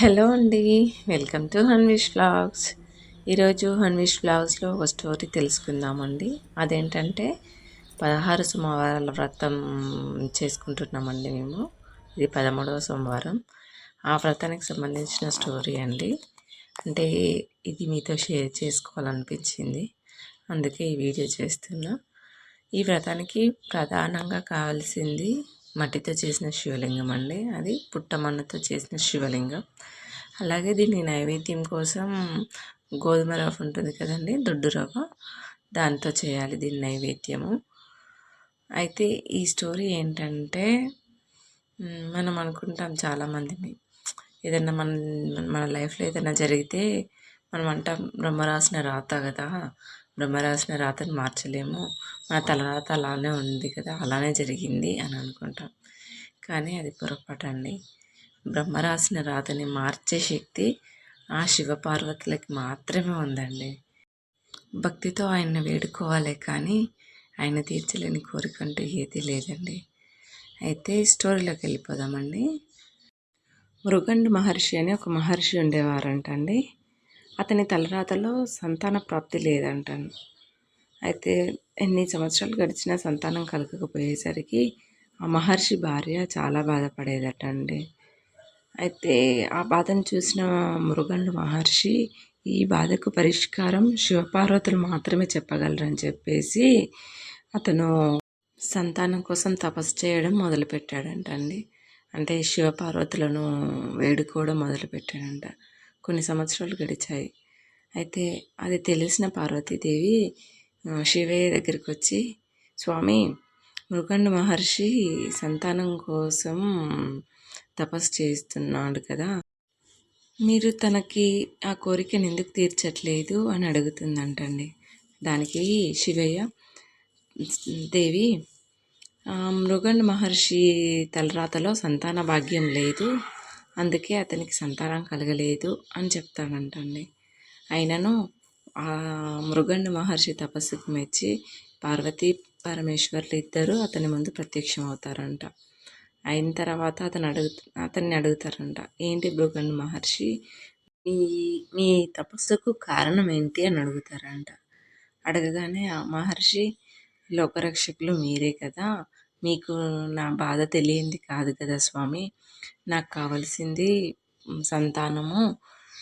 Hello అండి welcome to హన్విష్ blogs. ఈరోజు హన్విష్ బ్లాగ్స్లో ఒక స్టోరీ తెలుసుకుందామండి. అదేంటంటే పదహారు సోమవారాల వ్రతం చేసుకుంటున్నామండి మేము. ఇది పదమూడవ సోమవారం. ఆ వ్రతానికి సంబంధించిన స్టోరీ అండి. అంటే ఇది మీతో షేర్ చేసుకోవాలనిపించింది. అందుకే ఈ వీడియో చేస్తున్నా. ఈ వ్రతానికి ప్రధానంగా కావాల్సింది మట్టితో చేసిన శివలింగం అండి. అది పుట్టమన్నతో చేసిన శివలింగం. అలాగే దీన్ని నైవేద్యం కోసం గోధుమ రవ్వ ఉంటుంది కదండి దొడ్డు రవ్వ. దాంతో చేయాలి దీని నైవేద్యము. అయితే ఈ స్టోరీ ఏంటంటే మనం అనుకుంటాం చాలామందిని. ఏదైనా మన మన లైఫ్లో ఏదైనా జరిగితే మనం అంటాం బ్రహ్మ రాసిన రాత కదా బ్రహ్మరాసిన రాతను మార్చలేము. మన తలరాత అలానే ఉంది కదా అలానే జరిగింది అని అనుకుంటాం. కానీ అది పొరపాటండి బ్రహ్మరాసిన రాతని మార్చే శక్తి ఆ శివపార్వతులకి మాత్రమే ఉందండి. భక్తితో ఆయన్ని వేడుకోవాలి కానీ ఆయన తీర్చలేని కోరిక అంటూ ఏదీ లేదండి. అయితే స్టోరీలోకి వెళ్ళిపోదామండి. మృగండ్ మహర్షి అని ఒక మహర్షి ఉండేవారంటండి. అతని తలరాతలో సంతాన ప్రాప్తి లేదంటాను. అయితే ఎన్ని సంవత్సరాలు గడిచినా సంతానం కలగకపోయేసరికి ఆ మహర్షి భార్య చాలా బాధపడేదట అండి అయితే ఆ బాధను చూసిన మృగండు మహర్షి ఈ బాధకు పరిష్కారం శివపార్వతులు మాత్రమే చెప్పగలరని చెప్పేసి అతను సంతానం కోసం తపస్సు చేయడం మొదలుపెట్టాడంటండి. అంటే శివపార్వతులను వేడుకోవడం మొదలుపెట్టాడంట. కొన్ని సంవత్సరాలు గడిచాయి. అయితే అది తెలిసిన పార్వతీదేవి శివయ్య దగ్గరికి వచ్చి స్వామి మృగండ మహర్షి సంతానం కోసం తపస్సు చేస్తున్నాడు కదా. మీరు తనకి ఆ కోరికను ఎందుకు తీర్చట్లేదు? అని అడుగుతుందంటండి. దానికి శివయ్య దేవి మృగండ మహర్షి తలరాతలో సంతాన భాగ్యం లేదు. అందుకే అతనికి సంతానం కలగలేదు అని చెప్తాడంటండి. అయినను ఆ మృగండ మహర్షి తపస్సుకు మెచ్చి పార్వతీ పరమేశ్వర్లు ఇద్దరు అతని ముందు ప్రత్యక్షం అవుతారంట అయిన తర్వాత అతను అడుగు అతన్ని అడుగుతారంట ఏంటి మృగండ మహర్షి మీ మీ తపస్సుకు కారణం ఏంటి? అని అడుగుతారంట. అడగగానే ఆ మహర్షి లోకరక్షకులు మీరే కదా మీకు నా బాధ తెలియంది కాదు కదా స్వామి. నాకు కావలసింది సంతానము.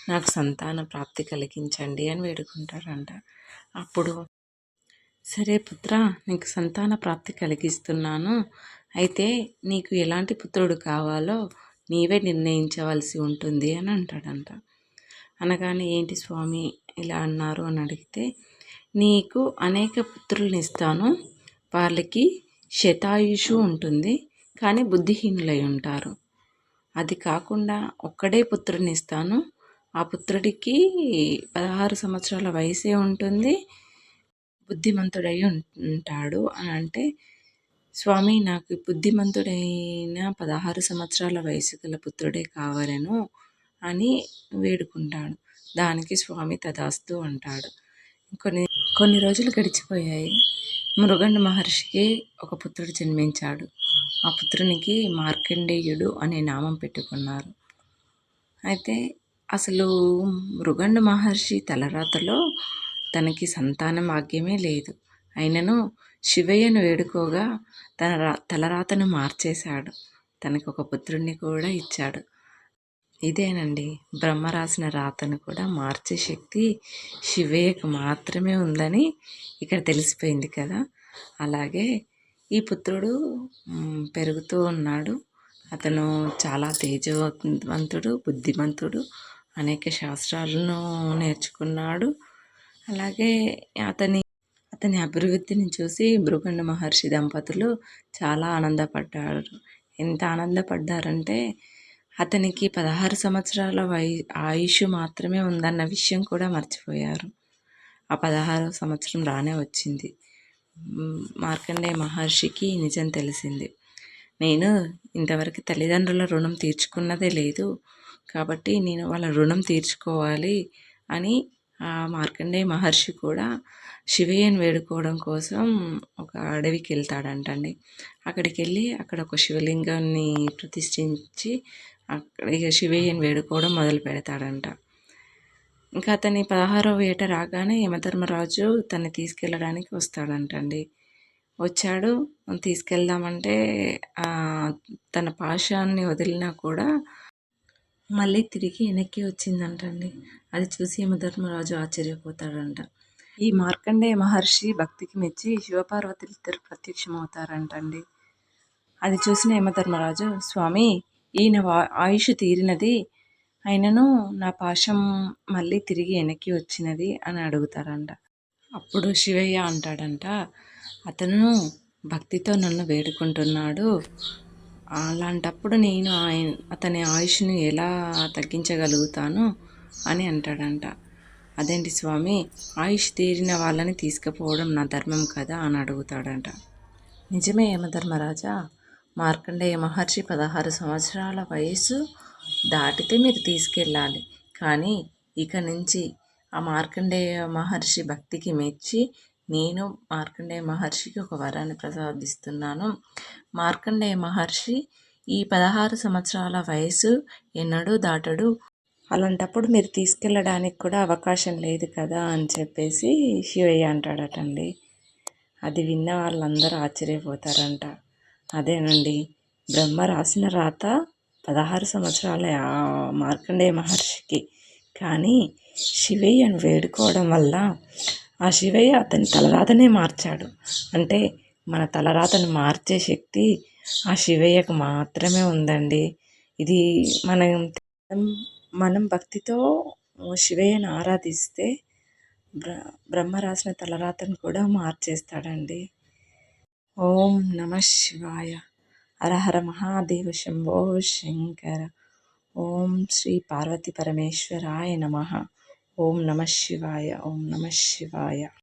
నాకు సంతాన ప్రాప్తి కలిగించండి అని వేడుకుంటారంట. అప్పుడు సరే పుత్ర నీకు సంతాన ప్రాప్తి కలిగిస్తున్నాను. అయితే నీకు ఎలాంటి పుత్రుడు కావాలో నీవే నిర్ణయించవలసి ఉంటుంది అని అంటాడంట. అనగానే ఏంటి స్వామి ఇలా అన్నారు అని అడిగితే నీకు అనేక పుత్రులను ఇస్తాను. వాళ్ళకి శతాయుషు ఉంటుంది కానీ బుద్ధిహీనులై ఉంటారు. అది కాకుండా ఒక్కడే పుత్రుని ఇస్తాను. ఆ పుత్రుడికి పదహారు సంవత్సరాల వయసే ఉంటుంది. బుద్ధిమంతుడై ఉంటాడు అని అంటే స్వామి నాకు బుద్ధిమంతుడైన పదహారు సంవత్సరాల వయసు గల పుత్రుడే కావాలను అని వేడుకుంటాడు. దానికి స్వామి తదాస్తు అంటాడు. కొన్ని కొన్ని రోజులు గడిచిపోయాయి. మృగండ మహర్షికి ఒక పుత్రుడు జన్మించాడు. ఆ పుత్రునికి మార్కండేయుడు అనే నామం పెట్టుకున్నారు. అయితే అసలు మృగండ మహర్షి తలరాతలో తనకి సంతాన భాగ్యమే లేదు. అయినను శివయ్యను వేడుకోగా తన రా తలరాతను మార్చేశాడు. తనకు ఒక పుత్రుడిని కూడా ఇచ్చాడు. ఇదేనండి. బ్రహ్మ రాసిన రాతను కూడా మార్చే శక్తి శివయ్యకు మాత్రమే ఉందని ఇక్కడ తెలిసిపోయింది కదా. అలాగే ఈ పుత్రుడు పెరుగుతూ ఉన్నాడు. అతను చాలా తేజవంతుడు బుద్ధిమంతుడు అనేక శాస్త్రాలను నేర్చుకున్నాడు. అలాగే అతని అతని అభివృద్ధిని చూసి భృగండ మహర్షి దంపతులు చాలా ఆనందపడ్డారు. ఎంత ఆనందపడ్డారంటే అతనికి పదహారు సంవత్సరాల వై ఆయుష్ మాత్రమే ఉందన్న విషయం కూడా మర్చిపోయారు. ఆ పదహారవ సంవత్సరం రానే వచ్చింది. మార్కండేయ మహర్షికి నిజం తెలిసింది. నేను ఇంతవరకు తల్లిదండ్రుల రుణం తీర్చుకున్నదే లేదు కాబట్టి నేను వాళ్ళ రుణం తీర్చుకోవాలి అని ఆ మార్కండేయ మహర్షి కూడా శివయ్యను వేడుకోవడం కోసం ఒక అడవికి వెళ్తాడంటండి అక్కడికి వెళ్ళి అక్కడ ఒక శివలింగాన్ని ప్రతిష్ఠించి ఇక శివయ్యని వేడుకోవడం మొదలు పెడతాడంట. ఇంకా అతని పదహారవ ఏట రాగానే యమధర్మరాజు తన్ని తీసుకెళ్ళడానికి వస్తాడంటండి. వచ్చాడు తీసుకెళ్దామంటే తన పాశాన్ని వదిలినా కూడా మళ్ళీ తిరిగి వెనక్కి వచ్చిందంటండి. అది చూసి యమధర్మరాజు ఆశ్చర్యపోతాడంట. ఈ మార్కండేయ మహర్షి భక్తికి మెచ్చి శివపార్వతులు ఇద్దరు ప్రత్యక్షమవుతారంటండి. అది చూసిన యమధర్మరాజు స్వామి ఈయన ఆయుష్ తీరినది అయినను నా పాశం మళ్ళీ తిరిగి వెనక్కి వచ్చినది అని అడుగుతారంట. అప్పుడు శివయ్య అంటాడంట అతను భక్తితో నన్ను వేడుకుంటున్నాడు. అలాంటప్పుడు నేను ఆయన అతని ఆయుష్ను ఎలా తగ్గించగలుగుతాను? అని అంటాడంట. అదేంటి స్వామి ఆయుష్ తీరిన వాళ్ళని తీసుకుపోవడం నా ధర్మం కదా? అని అడుగుతాడంట. నిజమే యమధర్మరాజా మార్కండేయ మహర్షి పదహారు సంవత్సరాల వయసు దాటితే మీరు తీసుకెళ్ళాలి. కానీ ఇక నుంచి ఆ మార్కండేయ మహర్షి భక్తికి మెచ్చి నేను మార్కండేయ మహర్షికి ఒక వరాన్ని ప్రసాదిస్తున్నాను. మార్కండేయ మహర్షి ఈ పదహారు సంవత్సరాల వయసు ఎన్నడూ దాటడు. అలాంటప్పుడు మీరు తీసుకెళ్ళడానికి కూడా అవకాశం లేదు కదా అని చెప్పేసి శివయ్య అంటాడటండి. అది విన్న వాళ్ళందరూ ఆశ్చర్యపోతారంట. అదేనండి. బ్రహ్మ రాసిన రాత పదహారు సంవత్సరాల మార్కండేయ మహర్షికి. కానీ శివయ్యను వేడుకోవడం వల్ల ఆ శివయ్య అతని తలరాతనే మార్చాడు. అంటే మన తలరాతను మార్చే శక్తి ఆ శివయ్యకు మాత్రమే ఉందండి. ఇది మనం మనం భక్తితో శివయ్యను ఆరాధిస్తే బ్ర బ్రహ్మ రాసిన తలరాతను కూడా మార్చేస్తాడండి. ఓం నమ శివాయ. హరహర మహాదేవ శంభో శంకర. ఓం శ్రీ పార్వతి పరమేశ్వరాయ నమ. ఓం నమ శివాయ ఓం నమ శివాయ.